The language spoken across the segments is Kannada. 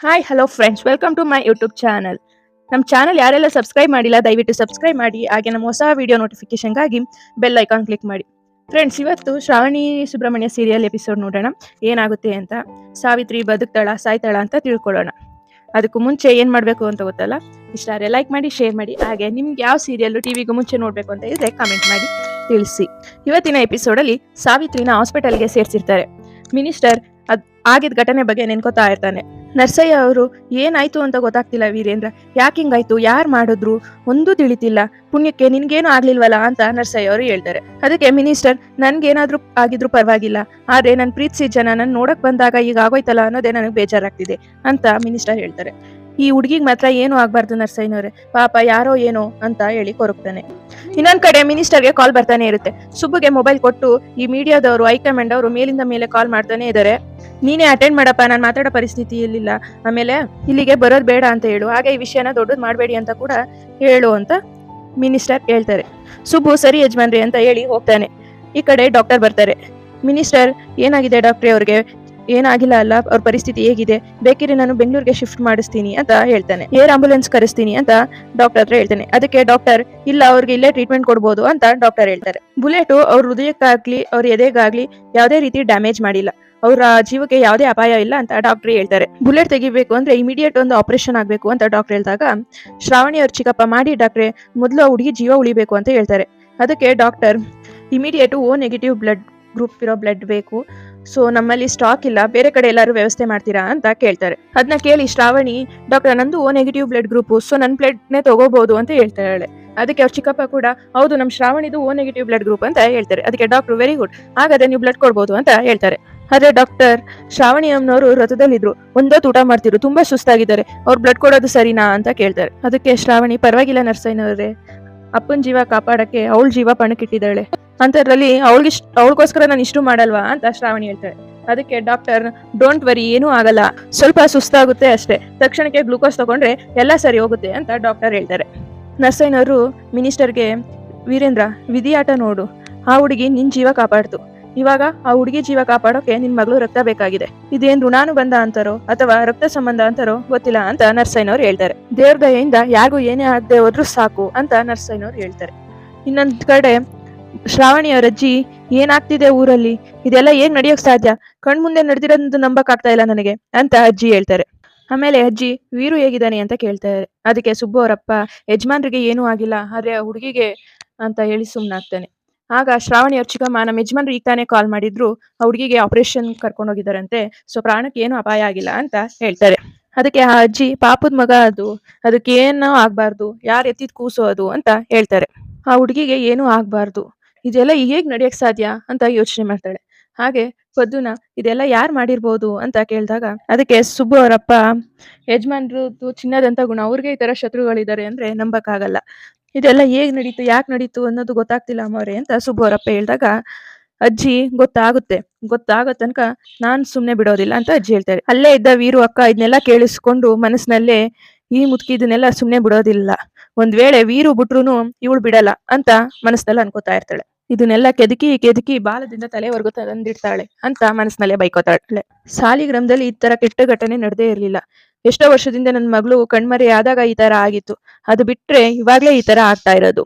Hi hello friends welcome to my YouTube channel ನಮ್ಮ ಚಾನಲ್ ಯಾರೆಲ್ಲ ಸಬ್ಸ್ಕ್ರೈಬ್ ಮಾಡಿಲ್ಲ, ದಯವಿಟ್ಟು ಸಬ್ಸ್ಕ್ರೈಬ್ ಮಾಡಿ. ಹಾಗೆ ನಮ್ಮ ಹೊಸ ವಿಡಿಯೋ ನೋಟಿಫಿಕೇಶನ್ಗಾಗಿ ಬೆಲ್ ಐಕಾನ್ ಕ್ಲಿಕ್ ಮಾಡಿ. ಫ್ರೆಂಡ್ಸ್ ಇವತ್ತು ಶ್ರಾವಣಿ ಸುಬ್ರಹ್ಮಣ್ಯ ಸೀರಿಯಲ್ ಎಪಿಸೋಡ್ ನೋಡೋಣ. ಏನಾಗುತ್ತೆ ಅಂತ ಸಾವಿತ್ರಿ ಬದುಕ್ತಾಳ, ಸಾಯ್ತಾಳ ಅಂತ ತಿಳ್ಕೊಳ್ಳೋಣ. ಅದಕ್ಕೂ ಮುಂಚೆ ಏನು ಮಾಡಬೇಕು ಅಂತ ಗೊತ್ತಲ್ಲ? ಇಷ್ಟ ಲೈಕ್ ಮಾಡಿ ಶೇರ್ ಮಾಡಿ. ಹಾಗೆ ನಿಮ್ಗೆ ಯಾವ ಸೀರಿಯಲ್ಲು ಟಿವಿಗೂ ಮುಂಚೆ ನೋಡಬೇಕು ಅಂತ ಇದ್ರೆ ಕಮೆಂಟ್ ಮಾಡಿ ತಿಳಿಸಿ. ಇವತ್ತಿನ ಎಪಿಸೋಡಲ್ಲಿ ಸಾವಿತ್ರಿನ ಹಾಸ್ಪಿಟಲ್ಗೆ ಸೇರಿಸಿರ್ತಾರೆ. ಮಿನಿಸ್ಟರ್ ಅದ್ ಆಗಿದ ಘಟನೆ ಬಗ್ಗೆ ನೆನ್ಕೋತಾ ಇರ್ತಾನೆ. ನರ್ಸಯ್ಯ ಅವರು, ಏನಾಯ್ತು ಅಂತ ಗೊತ್ತಾಗ್ತಿಲ್ಲ ವೀರೇಂದ್ರ. ಯಾಕೆ ಹಿಂಗಾಯ್ತು? ಯಾರು ಮಾಡಿದ್ರು? ಒಂದೂ ತಿಳಿತಿಲ್ಲ. ಪುಣ್ಯಕ್ಕೆ ನಿನ್ಗೇನು ಆಗ್ಲಿಲ್ವಲ್ಲ ಅಂತ ನರ್ಸಯ್ಯ ಅವರು ಹೇಳ್ತಾರೆ. ಅದಕ್ಕೆ ಮಿನಿಸ್ಟರ್, ನನ್ಗೇನಾದ್ರೂ ಆಗಿದ್ರು ಪರವಾಗಿಲ್ಲ. ಆದ್ರೆ ನನ್ ಪ್ರೀತಿಸಿದ ಜನ ನನ್ ನೋಡಕ್ ಬಂದಾಗ ಈಗ ಆಗೋಯ್ತಲ್ಲ ಅನ್ನೋದೇ ನನಗೆ ಬೇಜಾರಾಗ್ತಿದೆ ಅಂತ ಮಿನಿಸ್ಟರ್ ಹೇಳ್ತಾರೆ. ಈ ಹುಡುಗಿಗೆ ಮಾತ್ರ ಏನು ಆಗ್ಬಾರ್ದು ನರ್ಸಯ್ಯನವ್ರೆ. ಪಾಪ ಯಾರೋ ಏನೋ ಅಂತ ಹೇಳಿ ಕೊರಗ್ತಾನೆ. ಇನ್ನೊಂದ್ ಕಡೆ ಮಿನಿಸ್ಟರ್ಗೆ ಕಾಲ್ ಬರ್ತಾನೆ ಇರುತ್ತೆ. ಸುಬ್ಬುಗೆ ಮೊಬೈಲ್ ಕೊಟ್ಟು ಈ ಮೀಡಿಯಾದವರು, ಹೈಕಮಾಂಡ್ ಅವರು ಮೇಲಿಂದ ಮೇಲೆ ಕಾಲ್ ಮಾಡ್ತಾನೆ ಇದ್ದಾರೆ ನೀನೇ ಅಟೆಂಡ್ ಮಾಡಪ್ಪ, ನಾನು ಮಾತಾಡೋ ಪರಿಸ್ಥಿತಿ ಇಲ್ಲಿಲ್ಲ. ಆಮೇಲೆ ಇಲ್ಲಿಗೆ ಬರೋದು ಬೇಡ ಅಂತ ಹೇಳು. ಹಾಗೆ ಈ ವಿಷಯನ ದೊಡ್ಡದು ಮಾಡಬೇಡಿ ಅಂತ ಕೂಡ ಹೇಳು ಅಂತ ಮಿನಿಸ್ಟರ್ ಹೇಳ್ತಾರೆ. ಸುಬ್ಬು ಸರಿ ಯಜಮಾನ್ರಿ ಅಂತ ಹೇಳಿ ಹೋಗ್ತಾನೆ. ಈ ಕಡೆ ಡಾಕ್ಟರ್ ಬರ್ತಾರೆ. ಮಿನಿಸ್ಟರ್ ಏನಾಗಿದೆ ಡಾಕ್ಟ್ರಿ ಅವ್ರಿಗೆ? ಏನಾಗಿಲ್ಲ ಅಲ್ಲ? ಅವ್ರ ಪರಿಸ್ಥಿತಿ ಹೇಗಿದೆ? ಬೇಕಿದ್ರೆ ನಾನು ಬೆಂಗಳೂರಿಗೆ ಶಿಫ್ಟ್ ಮಾಡಿಸ್ತೀನಿ ಅಂತ ಹೇಳ್ತಾನೆ. ಏರ್ ಆಂಬುಲೆನ್ಸ್ ಕರೆಸ್ತೀನಿ ಅಂತ ಡಾಕ್ಟರ್ ಹತ್ರ ಹೇಳ್ತಾನೆ. ಅದಕ್ಕೆ ಡಾಕ್ಟರ್ ಇಲ್ಲ ಅವ್ರಿಗೆ ಇಲ್ಲೇ ಟ್ರೀಟ್ಮೆಂಟ್ ಕೊಡ್ಬೋದು ಅಂತ ಡಾಕ್ಟರ್ ಹೇಳ್ತಾರೆ. ಬುಲೆಟು ಅವ್ರ ಹೃದಯಕ್ಕಾಗ್ಲಿ, ಅವ್ರ ಎದೆಗಾಗ್ಲಿ ಯಾವುದೇ ರೀತಿ ಡ್ಯಾಮೇಜ್ ಮಾಡಿಲ್ಲ. ಅವರ ಜೀವಕ್ಕೆ ಯಾವುದೇ ಅಪಾಯ ಇಲ್ಲ ಅಂತ ಡಾಕ್ಟರ್ ಹೇಳ್ತಾರೆ. ಬುಲೆಟ್ ತೆಗಿಬೇಕು ಅಂದ್ರೆ ಇಮಿಡಿಯೇಟ್ ಒಂದು ಆಪರೇಷನ್ ಆಗಬೇಕು ಅಂತ ಡಾಕ್ಟರ್ ಹೇಳಿದಾಗ, ಶ್ರಾವಣಿ ಅವ್ರ ಚಿಕ್ಕಪ್ಪ ಮಾಡಿ ಡಾಕ್ಟ್ರೆ ಮೊದಲು ಹುಡುಗಿ ಜೀವ ಉಳಿಬೇಕು ಅಂತ ಹೇಳ್ತಾರೆ. ಅದಕ್ಕೆ doctor immediate O negative blood group ಇರೋ ಬ್ಲಡ್ ಬೇಕು. ಸೊ ನಮ್ಮಲ್ಲಿ ಸ್ಟಾಕ್ ಇಲ್ಲ, ಬೇರೆ ಕಡೆ ಎಲ್ಲರೂ ವ್ಯವಸ್ಥೆ ಮಾಡ್ತೀರಾ ಅಂತ ಕೇಳ್ತಾರೆ. ಅದನ್ನ ಕೇಳಿ ಶ್ರಾವಣಿ ಡಾಕ್ಟರ್ ನಂದು O negative blood group so ನನ್ನ ಬ್ಲಡ್ನೇ ತಗೋಬಹುದು ಅಂತ ಹೇಳ್ತಾಳೆ. ಅದಕ್ಕೆ ಅವ್ರ ಚಿಕ್ಕಪ್ಪ ಕೂಡ, ಹೌದು ನಮ್ಮ ಶ್ರಾವಣಿದು ಓ ನೆಗೆಟಿವ್ ಬ್ಲಡ್ ಗ್ರೂಪ್ ಅಂತ ಹೇಳ್ತಾರೆ. ಅದಕ್ಕೆ ಡಾಕ್ಟರ್ ವೆರಿ ಗುಡ್ ಹಾಗಾದ್ರೆ ನೀವು ಬ್ಲಡ್ ಕೊಡ್ಬೋದು ಅಂತ ಹೇಳ್ತಾರೆ. ಆದ್ರೆ ಡಾಕ್ಟರ್ ಶ್ರಾವಣಿ ಅಮ್ಮನವರು ರಥದಲ್ಲಿದ್ರು. ಒಂದೊತ್ತು ಊಟ ಮಾಡ್ತಿದ್ರು. ತುಂಬಾ ಸುಸ್ತಾಗಿದ್ದಾರೆ. ಅವ್ರು ಬ್ಲಡ್ ಕೊಡೋದು ಸರಿನಾ ಅಂತ ಕೇಳ್ತಾರೆ. ಅದಕ್ಕೆ ಶ್ರಾವಣಿ, ಪರವಾಗಿಲ್ಲ ನರ್ಸಯ್ಯನವರೇ. ಅಪ್ಪನ ಜೀವ ಕಾಪಾಡಕ್ಕೆ ಅವಳ ಜೀವ ಪಣಕ್ಕಿಟ್ಟಿದ್ದಾಳೆ. ಅಂತದ್ರಲ್ಲಿ ಅವಳಿಗಿಷ್ಟ ಅವಳಿಗೋಸ್ಕರ ನಾನು ಇಷ್ಟು ಮಾಡಲ್ವಾ ಅಂತ ಶ್ರಾವಣಿ ಹೇಳ್ತಾಳೆ. ಅದಕ್ಕೆ ಡಾಕ್ಟರ್ ಡೋಂಟ್ ವರಿ ಏನೂ ಆಗಲ್ಲ. ಸ್ವಲ್ಪ ಸುಸ್ತಾಗುತ್ತೆ ಅಷ್ಟೇ. ತಕ್ಷಣಕ್ಕೆ ಗ್ಲೂಕೋಸ್ ತಗೊಂಡ್ರೆ ಎಲ್ಲ ಸರಿ ಹೋಗುತ್ತೆ ಅಂತ ಡಾಕ್ಟರ್ ಹೇಳ್ತಾರೆ. ನರ್ಸಯ್ಯನವರು ಮಿನಿಸ್ಟರ್ಗೆ ವೀರೇಂದ್ರ, ವಿಧಿಯಾಟ ನೋಡು. ಆ ಹುಡುಗಿ ನಿನ್ ಜೀವ ಕಾಪಾಡ್ತು. ಇವಾಗ ಆ ಹುಡುಗಿ ಜೀವ ಕಾಪಾಡೋಕೆ ನಿನ್ ಮಗಳು ರಕ್ತ ಬೇಕಾಗಿದೆ. ಇದೇನ್ ಋಣಾನುಬಂಧ ಅಂತಾರೋ ಅಥವಾ ರಕ್ತ ಸಂಬಂಧ ಅಂತಾರೋ ಗೊತ್ತಿಲ್ಲ ಅಂತ ನರ್ಸಯ್ಯನವ್ರು ಹೇಳ್ತಾರೆ. ದೇವ್ರ ದಯೆಯಿಂದ ಯಾರಿಗೂ ಏನೇ ಆಗದೆ ಹೋದ್ರು ಸಾಕು ಅಂತ ನರ್ಸಯ್ಯನವ್ರು ಹೇಳ್ತಾರೆ. ಇನ್ನೊಂದ್ ಕಡೆ ಶ್ರಾವಣಿ ಅವ್ರ ಅಜ್ಜಿ, ಏನಾಗ್ತಿದೆ ಊರಲ್ಲಿ? ಇದೆಲ್ಲ ಏನ್ ನಡೆಯೋಕ್ ಸಾಧ್ಯ? ಕಣ್ ಮುಂದೆ ನಡೆದಿರೋದು ನಂಬಕ್ ಆಗ್ತಾ ಇಲ್ಲ ನನಗೆ ಅಂತ ಅಜ್ಜಿ ಹೇಳ್ತಾರೆ. ಆಮೇಲೆ ಅಜ್ಜಿ, ವೀರು ಹೇಗಿದ್ದಾನೆ ಅಂತ ಕೇಳ್ತಾರೆ. ಅದಕ್ಕೆ ಸುಬ್ಬು ಅವರಪ್ಪ, ಯಜಮಾನ್ರಿಗೆ ಏನೂ ಆಗಿಲ್ಲ, ಆದ್ರೆ ಹುಡುಗಿಗೆ ಅಂತ ಹೇಳಿ ಸುಮ್ನಾಗ್ತಾನೆ. ಆಗ ಶ್ರಾವಣಿ ಅವ್ರ ಚಿಕ್ಕಮ್ಮ ನಮ್ಮ ಯಜಮಾನ್ರು ಈಗ ತಾನೇ ಕಾಲ್ ಮಾಡಿದ್ರು, ಆ ಹುಡುಗಿಗೆ ಆಪರೇಷನ್ ಕರ್ಕೊಂಡು ಹೋಗಿದಾರಂತೆ ಸೊ ಪ್ರಾಣಕ್ಕೆ ಏನು ಅಪಾಯ ಆಗಿಲ್ಲ ಅಂತ ಹೇಳ್ತಾರೆ. ಅದಕ್ಕೆ ಆ ಅಜ್ಜಿ, ಪಾಪದ ಮಗ ಅದು ಅದಕ್ಕೆ ಏನೋ ಆಗ್ಬಾರ್ದು, ಯಾರು ಎತ್ತಿದ್ ಕೂಸೋ ಅದು ಅಂತ ಹೇಳ್ತಾರೆ. ಆ ಹುಡುಗಿಗೆ ಏನೂ ಆಗ್ಬಾರ್ದು, ಇದೆಲ್ಲ ಹೇಗ್ ನಡೆಯಕ್ ಸಾಧ್ಯ ಅಂತ ಯೋಚನೆ ಮಾಡ್ತಾಳೆ. ಹಾಗೆ ಪದ್ದುನ, ಇದೆಲ್ಲ ಯಾರು ಮಾಡಿರ್ಬೋದು ಅಂತ ಕೇಳಿದಾಗ, ಅದಕ್ಕೆ ಸುಬ್ಬು ಅವರಪ್ಪ, ಯಜಮಾನ್ರದ್ದು ಚಿನ್ನದಂತ ಗುಣ, ಅವ್ರಿಗೆ ಈ ತರ ಶತ್ರುಗಳಿದ್ದಾರೆ ಅಂದ್ರೆ ನಂಬಕ್ಕಾಗಲ್ಲ. ಇದೆಲ್ಲ ಹೇಗ್ ನಡೀತು, ಯಾಕೆ ನಡೀತು ಅನ್ನೋದು ಗೊತ್ತಾಗ್ತಿಲ್ಲ ಅಮ್ಮವ್ರೆ ಅಂತ ಸುಬ್ಬು ಅವರಪ್ಪ ಹೇಳಿದಾಗ, ಅಜ್ಜಿ ಗೊತ್ತಾಗುತ್ತೆ, ಗೊತ್ತಾಗೋ ತನಕ ನಾನ್ ಸುಮ್ನೆ ಬಿಡೋದಿಲ್ಲ ಅಂತ ಅಜ್ಜಿ ಹೇಳ್ತಾರೆ. ಅಲ್ಲೇ ಇದ್ದ ವೀರು ಅಕ್ಕ ಇದನ್ನೆಲ್ಲ ಕೇಳಿಸ್ಕೊಂಡು ಮನಸ್ಸಿನಲ್ಲೇ ಈ ಮುದುಕಿ ಇದನ್ನೆಲ್ಲ ಸುಮ್ನೆ ಬಿಡೋದಿಲ್ಲ, ಒಂದ್ ವೇಳೆ ವೀರು ಬಿಟ್ರುನು ಇವಳು ಬಿಡಲ್ಲ ಅಂತ ಮನಸ್ಸಿನಲ್ಲಿ ಅನ್ಕೋತಾ ಇರ್ತಾಳೆ. ಇದನ್ನೆಲ್ಲ ಕೆದಕಿ ಕೆದಕಿ ಬಾಲದಿಂದ ತಲೆವರೆಗೂ ತಂದಿಡ್ತಾಳೆ ಅಂತ ಮನಸ್ಸಿನಲ್ಲೇ ಬೈಕೋತಾಳೆ. ಸಾಲಿಗ್ರಾಮದಲ್ಲಿ ಈ ತರ ಕೆಟ್ಟ ಘಟನೆ ನಡೆದೇ ಇರ್ಲಿಲ್ಲ. ಎಷ್ಟೋ ವರ್ಷದಿಂದ ನನ್ನ ಮಗಳು ಕಣ್ಮರೆ ಆದಾಗ ಈ ತರ ಆಗಿತ್ತು. ಅದು ಬಿಟ್ರೆ ಇವಾಗ್ಲೇ ಈ ತರ ಆಗ್ತಾ ಇರೋದು.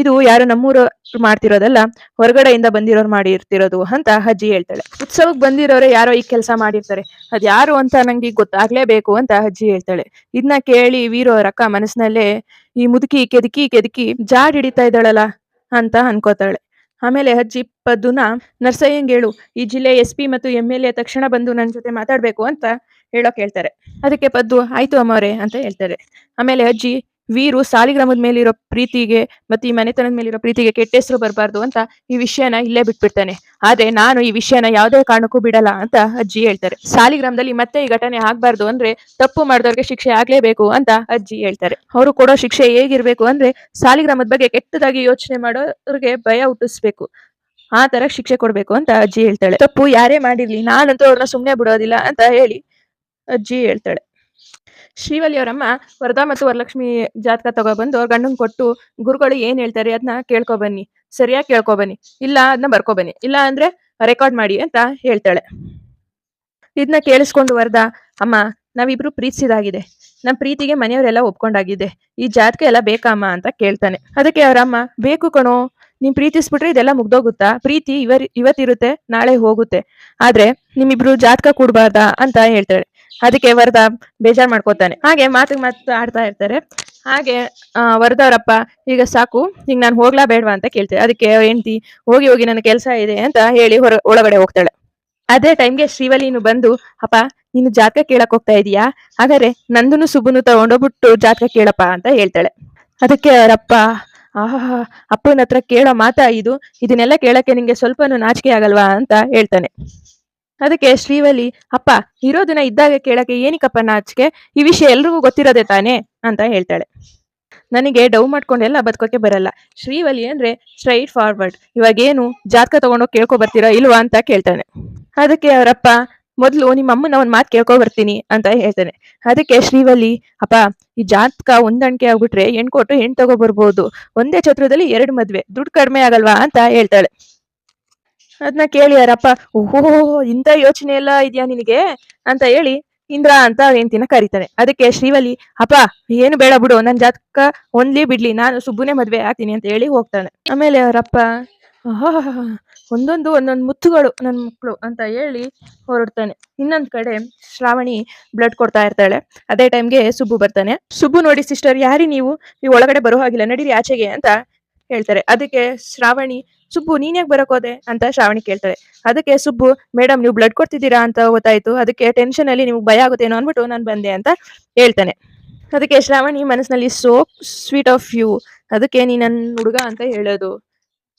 ಇದು ಯಾರು ನಮ್ಮೂರ ಮಾಡ್ತಿರೋದಲ್ಲ, ಹೊರಗಡೆಯಿಂದ ಬಂದಿರೋರು ಮಾಡಿರ್ತಿರೋದು ಅಂತ ಅಜ್ಜಿ ಹೇಳ್ತಾಳೆ. ಉತ್ಸವಕ್ಕೆ ಬಂದಿರೋರೆ ಯಾರೋ ಈ ಕೆಲಸ ಮಾಡಿರ್ತಾರೆ. ಅದ್ ಯಾರು ಅಂತ ನಂಗೆ ಗೊತ್ತಾಗ್ಲೇಬೇಕು ಅಂತ ಅಜ್ಜಿ ಹೇಳ್ತಾಳೆ. ಇದನ್ನ ಕೇಳಿ ವೀರೋ ರಕ್ಕ ಮನಸ್ಸಿನಲ್ಲೇ ಈ ಮುದುಕಿ ಕೆದಕಿ ಕೆದಕಿ ಜಾಡ್ ಹಿಡಿತಾ ಇದ್ದಾಳಲ್ಲ ಅಂತ ಅನ್ಕೋತಾಳೆ. ಆಮೇಲೆ ಅಜ್ಜಿ ಪದ್ದುನ, ನರ್ಸಯ್ಯಂಗ್ ಹೇಳು, ಈ ಜಿಲ್ಲೆ ಎಸ್ ಪಿ ಮತ್ತು ಎಂ ಎಲ್ ಎ ತಕ್ಷಣ ಬಂದು ನನ್ನ ಜೊತೆ ಮಾತಾಡ್ಬೇಕು ಅಂತ ಹೇಳೋಕ್ ಹೇಳ್ತಾರೆ ಅದಕ್ಕೆ ಪದ್ದು ಆಯ್ತು ಅಮ್ಮವ್ರೆ ಅಂತ ಹೇಳ್ತಾರೆ. ಆಮೇಲೆ ಅಜ್ಜಿ, ವೀರು ಸಾಲಿಗ್ರಾಮದ ಮೇಲಿರೋ ಪ್ರೀತಿಗೆ ಮತ್ತೆ ಈ ಮನೆತನದ ಮೇಲಿರೋ ಪ್ರೀತಿಗೆ ಕೆಟ್ಟ ಹೆಸರು ಬರಬಾರ್ದು ಅಂತ ಈ ವಿಷಯನ ಇಲ್ಲೇ ಬಿಟ್ಬಿಡ್ತಾನೆ. ಆದ್ರೆ ನಾನು ಈ ವಿಷಯನ ಯಾವುದೇ ಕಾರಣಕ್ಕೂ ಬಿಡಲ್ಲ ಅಂತ ಅಜ್ಜಿ ಹೇಳ್ತಾರೆ. ಸಾಲಿಗ್ರಾಮದಲ್ಲಿ ಮತ್ತೆ ಈ ಘಟನೆ ಆಗ್ಬಾರ್ದು ಅಂದ್ರೆ ತಪ್ಪು ಮಾಡಿದವ್ರಿಗೆ ಶಿಕ್ಷೆ ಆಗ್ಲೇಬೇಕು ಅಂತ ಅಜ್ಜಿ ಹೇಳ್ತಾರೆ. ಅವರು ಕೊಡೋ ಶಿಕ್ಷೆ ಹೇಗಿರ್ಬೇಕು ಅಂದ್ರೆ ಸಾಲಿಗ್ರಾಮದ ಬಗ್ಗೆ ಕೆಟ್ಟದಾಗಿ ಯೋಚನೆ ಮಾಡೋರಿಗೆ ಭಯ ಹುಟ್ಟಿಸ್ಬೇಕು. ಆ ತರ ಶಿಕ್ಷೆ ಕೊಡ್ಬೇಕು ಅಂತ ಅಜ್ಜಿ ಹೇಳ್ತಾಳೆ. ತಪ್ಪು ಯಾರೇ ಮಾಡಿರ್ಲಿ, ನಾನಂತೂ ಅವ್ರನ್ನ ಸುಮ್ನೆ ಬಿಡೋದಿಲ್ಲ ಅಂತ ಹೇಳಿ ಅಜ್ಜಿ ಹೇಳ್ತಾಳೆ. ಶ್ರೀವಲ್ಲಿ ಅವರಮ್ಮ, ವರದಾ ಮತ್ತು ವರಲಕ್ಷ್ಮಿ ಜಾತಕ ತಗೊಬಂದು ಅವ್ರ ಗಂಡನ್ ಕೊಟ್ಟು ಗುರುಗಳು ಏನ್ ಹೇಳ್ತಾರೆ ಅದನ್ನ ಕೇಳ್ಕೊ ಬನ್ನಿ. ಸರಿಯಾಗಿ ಕೇಳ್ಕೊ ಬನ್ನಿ. ಇಲ್ಲ ಅದನ್ನ ಬರ್ಕೊ ಬನ್ನಿ. ಇಲ್ಲ ಅಂದ್ರೆ ರೆಕಾರ್ಡ್ ಮಾಡಿ ಅಂತ ಹೇಳ್ತಾಳೆ. ಇದನ್ನ ಕೇಳಿಸ್ಕೊಂಡು ವರದಾ, ಅಮ್ಮ, ನಾವಿಬ್ರು ಪ್ರೀತಿಸಿದಾಗಿದೆ. ನಮ್ಮ ಪ್ರೀತಿಗೆ ಮನೆಯವರೆಲ್ಲ ಒಪ್ಕೊಂಡಾಗಿದೆ. ಈ ಜಾತಕ ಎಲ್ಲ ಬೇಕಮ್ಮ ಅಂತ ಕೇಳ್ತಾನೆ. ಅದಕ್ಕೆ ಅವರಮ್ಮ, ಬೇಕು ಕಣೋ. ನೀನ್ ಪ್ರೀತಿಸ್ಬಿಟ್ರೆ ಇದೆಲ್ಲ ಮುಗ್ದೋಗುತ್ತಾ? ಪ್ರೀತಿ ಇವರ್, ಇವತ್ತಿರುತ್ತೆ, ನಾಳೆ ಹೋಗುತ್ತೆ. ಆದ್ರೆ ನಿಮ್ಮಿಬ್ರು ಜಾತಕ ಕೊಡ್ಬಾರ್ದಾ? ಅಂತ ಹೇಳ್ತಾಳೆ. ಅದಕ್ಕೆ ವರದ ಬೇಜಾರ್ ಮಾಡ್ಕೋತಾನೆ. ಹಾಗೆ ಮಾತು ಮಾತು ಆಡ್ತಾ ಇರ್ತಾರೆ. ಹಾಗೆ ಆ, ವರದ ಈಗ ಸಾಕು ಈಗ ನಾನು ಹೋಗ್ಲಾ ಬೇಡವಾ ಅಂತ ಕೇಳ್ತಾರೆ. ಅದಕ್ಕೆ ಹೆಂಡತಿ ಹೋಗಿ ಹೋಗಿ ನನ್ನ ಕೆಲಸ ಇದೆ ಅಂತ ಹೇಳಿ ಹೊರ ಒಳಗಡೆ ಹೋಗ್ತಾಳೆ. ಅದೇ ಟೈಮ್ಗೆ ಶ್ರೀವಲಿನು ಬಂದು ಅಪ್ಪ ನೀನು ಜಾತಕ ಕೇಳಕ್ ಹೋಗ್ತಾ ಇದೀಯಾ? ಹಾಗಾದ್ರೆ ನಂದನು ಸುಬ್ಬನು ತಗೊಂಡೋಗ್ಬಿಟ್ಟು ಜಾತಕ ಕೇಳಪ್ಪ ಅಂತ ಹೇಳ್ತಾಳೆ. ಅದಕ್ಕೆ ಅವರಪ್ಪ ಆಹಾ ಅಪ್ಪನ ಹತ್ರ ಕೇಳೋ ಮಾತಾ ಇದು? ಇದನ್ನೆಲ್ಲ ಕೇಳಕ್ಕೆ ನಿಂಗೆ ಸ್ವಲ್ಪನೂ ನಾಚಿಕೆ ಆಗಲ್ವಾ? ಅಂತ ಹೇಳ್ತಾನೆ. ಅದಕ್ಕೆ ಶ್ರೀವಲಿ ಅಪ್ಪ ದಿನ ಇದ್ದಾಗ ಕೇಳಕ್ಕೆ ಏನಿಕಪ್ಪ ನಾಚಿಕೆ ಈ ವಿಷಯ ಎಲ್ರಿಗೂ ಗೊತ್ತಿರೋದೆ ತಾನೇ? ಅಂತ ಹೇಳ್ತಾಳೆ. ನನಗೆ ಡವ್ ಮಾಡ್ಕೊಂಡೆಲ್ಲ ಬದುಕೋಕೆ ಬರಲ್ಲ. ಶ್ರೀವಲಿ ಅಂದ್ರೆ ಸ್ಟ್ರೈಟ್ ಫಾರ್ವರ್ಡ್. ಇವಾಗೇನು ಜಾತಕ ತಗೊಂಡೋಗಿ ಕೇಳ್ಕೊ ಬರ್ತೀರಾ ಇಲ್ವಾ? ಅಂತ ಕೇಳ್ತಾನೆ. ಅದಕ್ಕೆ ಅವರಪ್ಪ, ಮೊದ್ಲು ನಿಮ್ಮ ಅಮ್ಮನ ಒಂದ್ ಮಾತು ಕೇಳ್ಕೊ ಬರ್ತೀನಿ ಅಂತ ಹೇಳ್ತಾನೆ. ಅದಕ್ಕೆ ಶ್ರೀವಲಿ ಅಪ್ಪ, ಈ ಜಾತಕ ಹೊಂದಾಣಿಕೆ ಆಗ್ಬಿಟ್ರೆ ಹೆಣ್ ಕೊಟ್ಟು ಹೆಣ್ ತಗೋ ಬರ್ಬೋದು. ಒಂದೇ ಛತ್ರದಲ್ಲಿ ಎರಡು ಮದ್ವೆ. ದುಡ್ಡು ಕಡಿಮೆ ಆಗಲ್ವಾ? ಅಂತ ಹೇಳ್ತಾಳೆ. ಅದನ್ನ ಕೇಳಿ ಯಾರಪ್ಪ, ಓಹೋ, ಇಂಥ ಯೋಚನೆ ಎಲ್ಲ ಇದೆಯಾ ನಿನಗೆ? ಅಂತ ಹೇಳಿ ಇಂದ್ರ ಅಂತ ಹೆಂಡತಿನ ಕರೀತಾರೆ ಅದಕ್ಕೆ ಶ್ರೀವಲಿ ಅಪ್ಪ, ಏನು ಬೇಡ ಬಿಡು, ನನ್ ಜಾತಕ ಒಂದ್ಲಿ ಬಿಡ್ಲಿ, ನಾನು ಸುಬ್ಬುನೇ ಮದ್ವೆ ಆಗ್ತೀನಿ ಅಂತ ಹೇಳಿ ಹೋಗ್ತಾನೆ. ಆಮೇಲೆ ಅವರಪ್ಪ ಒಂದೊಂದು ಒಂದೊಂದು ಮುತ್ತುಗಳು ನನ್ನ ಮಕ್ಕಳು ಅಂತ ಹೇಳಿ ಹೊರಡ್ತಾನೆ. ಇನ್ನೊಂದ್ ಕಡೆ ಶ್ರಾವಣಿ ಬ್ಲಡ್ ಕೊಡ್ತಾ ಇರ್ತಾಳೆ. ಅದೇ ಟೈಮ್ಗೆ ಸುಬ್ಬು ಬರ್ತಾನೆ. ಸುಬ್ಬು ನೋಡಿ ಸಿಸ್ಟರ್ ಯಾರಿ ನೀವು? ನೀವು ಒಳಗಡೆ ಬರೋ ಹಾಗಿಲ್ಲ, ನಡೀರಿ ಆಚೆಗೆ ಅಂತ ಹೇಳ್ತಾರೆ. ಅದಕ್ಕೆ ಶ್ರಾವಣಿ ಸುಬ್ಬು, ನೀನ್ ಯಾಕೆ ಹೋದೆ ಅಂತ ಶ್ರಾವಣಿ ಕೇಳ್ತಾಳೆ. ಅದಕ್ಕೆ, ಸುಬ್ಬು ಮೇಡಮ್ ನೀವು ಬ್ಲಡ್ ಕೊಡ್ತಿದ್ದೀರಾ ಅಂತ ಗೊತ್ತಾಯ್ತು. ಅದಕ್ಕೆ ಟೆನ್ಷನ್ ಅಲ್ಲಿ ನಿಮ್ಗೆ ಭಯ ಆಗುತ್ತೇನೋ ಅನ್ಬಿಟ್ಟು ನಾನು ಬಂದೆ ಅಂತ ಹೇಳ್ತಾನೆ. ಅದಕ್ಕೆ ಶ್ರಾವಣಿ ಮನಸ್ಸಿನಲ್ಲಿ ಸೋ ಸ್ವೀಟ್ ಆಫ್ ಯು ಅದಕ್ಕೆ ನೀ ನನ್ನ ಹುಡುಗ ಅಂತ ಹೇಳೋದು.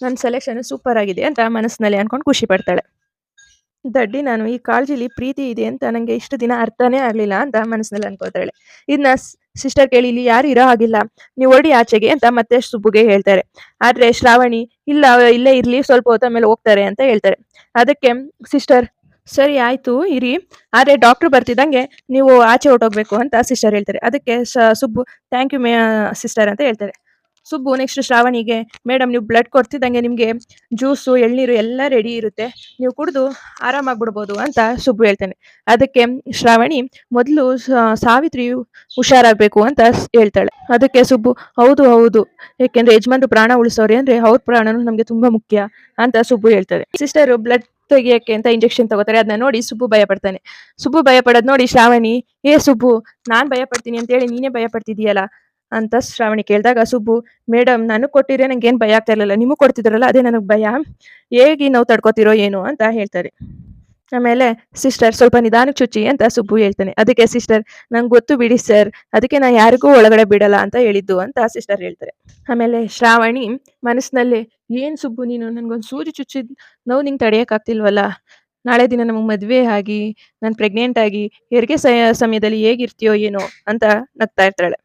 ನನ್ನ ಸೆಲೆಕ್ಷನ್ ಸೂಪರ್ ಆಗಿದೆ ಅಂತ ಮನಸ್ಸಿನಲ್ಲಿ ಅನ್ಕೊಂಡು ಖುಷಿ ಪಡ್ತಾಳೆ. ದಡ್ಡಿ, ನಾನು ಈ ಕಾಳಜಿಲಿ ಪ್ರೀತಿ ಇದೆ ಅಂತ ನಂಗೆ ಇಷ್ಟು ದಿನ ಅರ್ಥನೇ ಆಗ್ಲಿಲ್ಲ ಅಂತ ಮನಸ್ಸಿನಲ್ಲಿ ಅನ್ಕೋತಾಳೆ ಇದನ್ನ ಸಿಸ್ಟರ್ ಕೇಳಿ ಇಲ್ಲಿ ಯಾರು ಇರೋ ಹಾಗಿಲ್ಲ. ನೀವು ಓಡಿ ಆಚೆಗೆ ಅಂತ ಮತ್ತೆ ಸುಬ್ಬುಗೆ ಹೇಳ್ತಾರೆ. ಆದ್ರೆ ಶ್ರಾವಣಿ, ಇಲ್ಲ, ಇಲ್ಲೇ ಇರ್ಲಿ, ಸ್ವಲ್ಪ ಹೊತ್ತ ಮೇಲೆ ಹೋಗ್ತಾರೆ ಅಂತ ಹೇಳ್ತಾರೆ. ಅದಕ್ಕೆ ಸಿಸ್ಟರ್ ಸರಿ ಆಯ್ತು, ಇರಿ. ಆದ್ರೆ ಡಾಕ್ಟರ್ ಬರ್ತಿದ್ದಂಗೆ ನೀವು ಆಚೆ ಹೊಟ್ಟೋಗ್ಬೇಕು ಅಂತ ಸಿಸ್ಟರ್ ಹೇಳ್ತಾರೆ. ಅದಕ್ಕೆ Subbu thank you may sister ಅಂತ ಹೇಳ್ತಾರೆ. ಸುಬ್ಬು ನೆಕ್ಸ್ಟ್ ಶ್ರಾವಣಿಗೆ. ಮೇಡಮ್ ನೀವು ಬ್ಲಡ್ ಕೊಡ್ತಿದ್ದಂಗೆ ನಿಮಗೆ ಜ್ಯೂಸು ಎಳ್ನೀರು ಎಲ್ಲ ರೆಡಿ ಇರುತ್ತೆ. ನೀವು ಕುಡಿದು ಆರಾಮಾಗ್ಬಿಡ್ಬೋದು ಅಂತ ಸುಬ್ಬು ಹೇಳ್ತಾನೆ. ಅದಕ್ಕೆ ಶ್ರಾವಣಿ ಮೊದಲು ಸಾವಿತ್ರಿ ಹುಷಾರಾಗಬೇಕು ಅಂತ ಹೇಳ್ತಾಳೆ. ಅದಕ್ಕೆ ಸುಬ್ಬು, ಹೌದು ಹೌದು. ಯಾಕೆಂದ್ರೆ ಯಜಮಾನ್ರು ಪ್ರಾಣ ಉಳಿಸೋರಿ ಅಂದ್ರೆ ಅವ್ರ ಪ್ರಾಣನು ನಮ್ಗೆ ತುಂಬಾ ಮುಖ್ಯ ಅಂತ ಸುಬ್ಬು ಹೇಳ್ತಾರೆ ಸಿಸ್ಟರ್ ಬ್ಲಡ್ ತೆಗಿಯಕ್ಕೆ ಅಂತ ಇಂಜೆಕ್ಷನ್ ತಗೋತಾರೆ. ಅದನ್ನ ನೋಡಿ ಸುಬ್ಬು ಭಯ ಪಡ್ತಾನೆ ಸುಬ್ಬು ಭಯ ಪಡೋದ್ ನೋಡಿ ಶ್ರಾವಣಿ, ಏ ಸುಬ್ಬು, ನಾನ್ ಭಯ ಪಡ್ತೀನಿ ಅಂತ ಹೇಳಿ ನೀನೇ ಭಯ ಪಡ್ತಿದೀಯಲ್ಲ ಅಂತ ಶ್ರಾವಣಿ ಕೇಳಿದಾಗ, ಸುಬ್ಬು ಮೇಡಮ್ ನನಗ್ ಕೊಟ್ಟಿದ್ರೆ ನಂಗೆ ಏನ್ ಭಯ ಆಗ್ತಾ ಇರಲಿಲ್ಲ. ನಿಮಗ್ ಕೊಡ್ತಿದ್ರಲ್ಲ, ಅದೇ ನನಗೆ ಭಯ. ಹೇಗೆ ನಾವು ತಡ್ಕೋತಿರೋ ಏನು ಅಂತ ಹೇಳ್ತಾರೆ. ಆಮೇಲೆ, ಸಿಸ್ಟರ್, ಸ್ವಲ್ಪ ನಿಧಾನಕ್ಕೆ ಚುಚ್ಚಿ ಅಂತ ಸುಬ್ಬು ಹೇಳ್ತಾನೆ. ಅದಕ್ಕೆ, ಸಿಸ್ಟರ್, ನಂಗೆ ಗೊತ್ತು ಬಿಡಿ, ಸರ್. ಅದಕ್ಕೆ ನಾನು ಯಾರಿಗೂ ಒಳಗಡೆ ಬಿಡಲ್ಲ ಅಂತ ಹೇಳಿದ್ದು ಅಂತ ಸಿಸ್ಟರ್ ಹೇಳ್ತಾರೆ. ಆಮೇಲೆ, ಶ್ರಾವಣಿ ಮನಸ್ಸಿನಲ್ಲಿ, ಏನ್ ಸುಬ್ಬು ನೀನು? ನನ್ಗೊಂದು ಸೂಜಿ ಚುಚ್ಚಿದ್ ನಾವು ನಿಂಗೆ ತಡೆಯೋಕ್ಕಾಗ್ತಿಲ್ವಲ್ಲ ನಾಳೆ ದಿನ ನಮಗೆ ಮದ್ವೆ ಆಗಿ, ನಾನು ಪ್ರೆಗ್ನೆಂಟ್ ಆಗಿ, ಹೆರಿಗೆ ಸಮಯದಲ್ಲಿ ಹೇಗಿರ್ತೀಯೋ ಏನೋ ಅಂತ ನಗ್ತಾ ಇರ್ತಾಳೆ.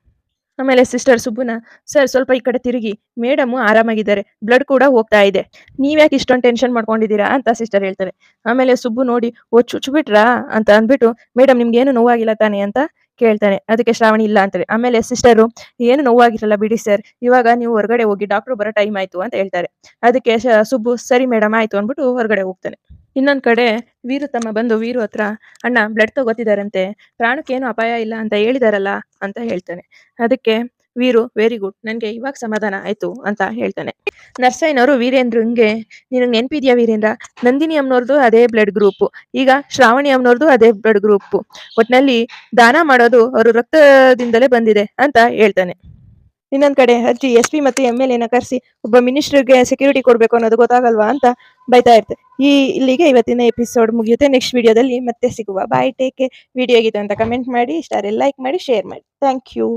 ಆಮೇಲೆ ಸಿಸ್ಟರ್ ಸುಬ್ಬುನ ಸರ್ ಸ್ವಲ್ಪ ಈ ಕಡೆ ತಿರುಗಿ. ಮೇಡಮ್ ಆರಾಮಾಗಿದ್ದಾರೆ. ಬ್ಲಡ್ ಕೂಡ ಹೋಗ್ತಾ ಇದೆ. ನೀವ್ಯಾಕೆ ಇಷ್ಟೊಂದು ಟೆನ್ಷನ್ ಮಾಡ್ಕೊಂಡಿದ್ದೀರಾ? ಅಂತ ಸಿಸ್ಟರ್ ಹೇಳ್ತಾರೆ ಆಮೇಲೆ ಸುಬ್ಬು ನೋಡಿ, ಓ ಚುಚ್ಬಿಟ್ರಾ ಅಂತ ಅಂದ್ಬಿಟ್ಟು, ಮೇಡಮ್ ನಿಮ್ಗೆ ಏನು ನೋವಾಗಿಲ್ಲ ತಾನೆ? ಅಂತ ಕೇಳ್ತಾನೆ. ಅದಕ್ಕೆ ಶ್ರಾವಣಿ ಇಲ್ಲ, ಅಂತಾರೆ. ಆಮೇಲೆ ಸಿಸ್ಟರು ಏನು ನೋವಾಗಿರಲ್ಲ ಬಿಡಿ ಸರ್ ಇವಾಗ ನೀವು ಹೊರಗಡೆ ಹೋಗಿ ಡಾಕ್ಟರ್ ಬರೋ ಟೈಮ್ ಆಯ್ತು, ಅಂತ ಹೇಳ್ತಾರೆ. ಅದಕ್ಕೆ ಸುಬ್ಬು, ಸರಿ ಮೇಡಮ್, ಆಯ್ತು, ಅಂದ್ಬಿಟ್ಟು ಹೊರಗಡೆ ಹೋಗ್ತಾನೆ. ಇನ್ನೊಂದ್ ಕಡೆ ವೀರು ತಮ್ಮ ಬಂದು, ವೀರು ಹತ್ರ ಅಣ್ಣ ಬ್ಲಡ್ ತಗೋತಿದಾರಂತೆ ಪ್ರಾಣಕ್ಕೇನು ಅಪಾಯ ಇಲ್ಲ ಅಂತ ಹೇಳಿದಾರಲ್ಲ ಅಂತ ಹೇಳ್ತಾನೆ. ಅದಕ್ಕೆ ವೀರು ವೆರಿ ಗುಡ್ ನನಗೆ ಇವಾಗ ಸಮಾಧಾನ ಆಯ್ತು ಅಂತ ಹೇಳ್ತಾನೆ. ನರ್ಸಯ್ಯನವರು ವೀರೇಂದ್ರಂಗೆ, ನಿನಗೆ ನೆನ್ಪಿದ್ಯಾ ವೀರೇಂದ್ರ? ನಂದಿನಿ ಅಮ್ಮನವ್ರದ್ದು ಅದೇ ಬ್ಲಡ್ ಗ್ರೂಪ್ ಈಗ ಶ್ರಾವಣಿ ಅಮ್ಮನವ್ರದ್ದು ಅದೇ ಬ್ಲಡ್ ಗ್ರೂಪ್ ಒಟ್ನಲ್ಲಿ ದಾನ ಮಾಡೋದು ಅವರು ರಕ್ತದಿಂದಲೇ ಬಂದಿದೆ, ಅಂತ ಹೇಳ್ತಾನೆ. ಇನ್ನೊಂದ್ ಕಡೆ ಅಜ್ಜಿ, ಎಸ್ ಪಿ ಮತ್ತೆ ಎಂ ಎಲ್ ಎನ ಕರೆಸಿ ಒಬ್ಬ ಮಿನಿಸ್ಟರ್ಗೆ ಸೆಕ್ಯೂರಿಟಿ ಕೊಡ್ಬೇಕು ಅನ್ನೋದು ಗೊತ್ತಾಗಲ್ವಾ ಅಂತ ಬೈತಾ ಇರ್ತೆ. ಈ ಇಲ್ಲಿಗೆ ಇವತ್ತಿನ ಎಪಿಸೋಡ್ ಮುಗಿಯುತ್ತೆ. ನೆಕ್ಸ್ಟ್ ವಿಡಿಯೋದಲ್ಲಿ ಮತ್ತೆ ಸಿಗುವ. ಬಾಯ್ ಟೇಕ್ ವಿಡಿಯೋ ಆಗಿತ್ತು ಅಂತ ಕಮೆಂಟ್ ಮಾಡಿ ಇಷ್ಟ ಲೈಕ್ ಮಾಡಿ ಶೇರ್ ಮಾಡಿ. Thank you